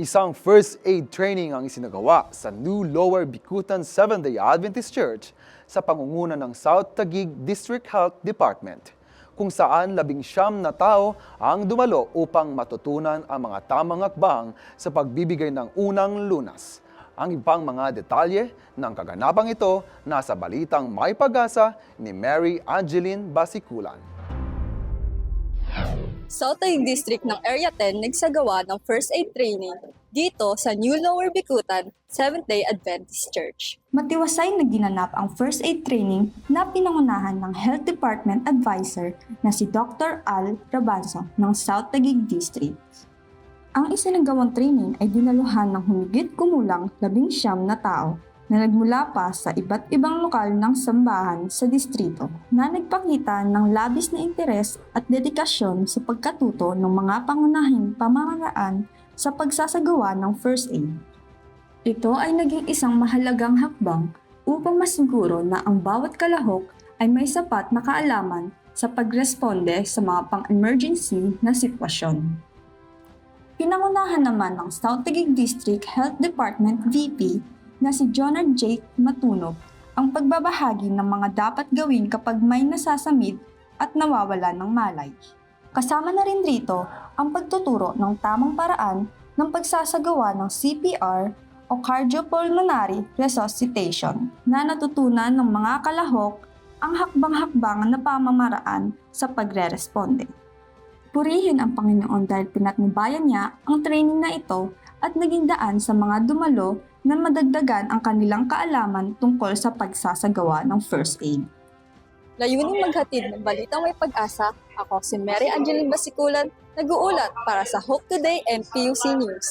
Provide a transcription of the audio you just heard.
Isang first aid training ang isinagawa sa New Lower Bikutan Seventh-day Adventist Church sa pangunguna ng South Taguig District Health Department kung saan labing siyam na tao ang dumalo upang matutunan ang mga tamang hakbang sa pagbibigay ng unang lunas. Ang ibang mga detalye ng kaganapang ito nasa balitang may pag-asa ni Mary Angeline Basikulan. South Taguig District ng Area 10 nagsagawa ng first aid training dito sa New Lower Bikutan Seventh-day Adventist Church. Matiwasay na ginanap ang first aid training na pinangunahan ng Health Department Advisor na si Dr. Al Rabanso ng South Taguig District. Ang isinagawang training ay dinaluhan ng humigit kumulang labing siyam na tao na nagmula pa sa iba't ibang lokal ng sambahan sa distrito na nagpakita ng labis na interes at dedikasyon sa pagkatuto ng mga pangunahing pamamaraan sa pagsasagawa ng first aid. Ito ay naging isang mahalagang hakbang upang masiguro na ang bawat kalahok ay may sapat na kaalaman sa pagresponde sa mga pang-emergency na sitwasyon. Pinangunahan naman ng South Taguig District Health Department VP na si Jonard Jake Matunog ang pagbabahagi ng mga dapat gawin kapag may nasasamid at nawawala ng malay. Kasama na rin rito ang pagtuturo ng tamang paraan ng pagsasagawa ng CPR o cardiopulmonary resuscitation na natutunan ng mga kalahok ang hakbang-hakbangan na pamamaraan sa pagre-responde. Purihin ang Panginoon dahil pinatnubayan niya ang training na ito at naging daan sa mga dumalo na madagdagan ang kanilang kaalaman tungkol sa pagsasagawa ng first aid. Layuning maghatid ng balitang may pag-asa, ako si Mary Angeline Basikulan, nag-uulat para sa Hope Today and PUC News.